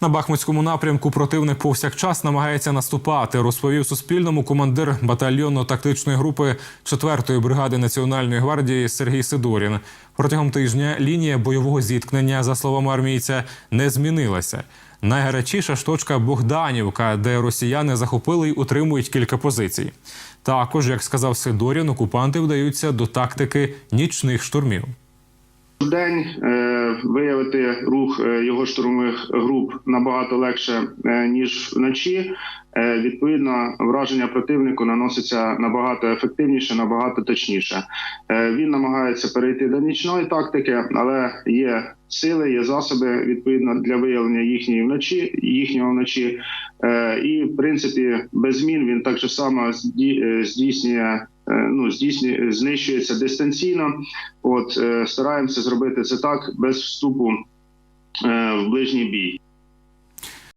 На Бахмутському напрямку противник повсякчас намагається наступати. Розповів Суспільному командир батальйонно-тактичної групи 4-ї бригади Національної гвардії Сергій Сидорін. Протягом тижня лінія бойового зіткнення, за словами армійця, не змінилася. Найгарячіша ж точка Богданівка, де росіяни захопили й утримують кілька позицій. Також, як сказав Сидорін, окупанти вдаються до тактики нічних штурмів. День е, виявити рух е, його штурмових груп набагато легше е, ніж вночі. Відповідно, враження противнику наноситься набагато ефективніше, набагато точніше. Він намагається перейти до нічної тактики, але є сили, є засоби відповідно для виявлення їхньої вночі, їхнього вночі. І в принципі без змін він так само здійснює. Е, Ну, знищується дистанційно. От е, стараємося зробити це так без вступу е, в ближній бій.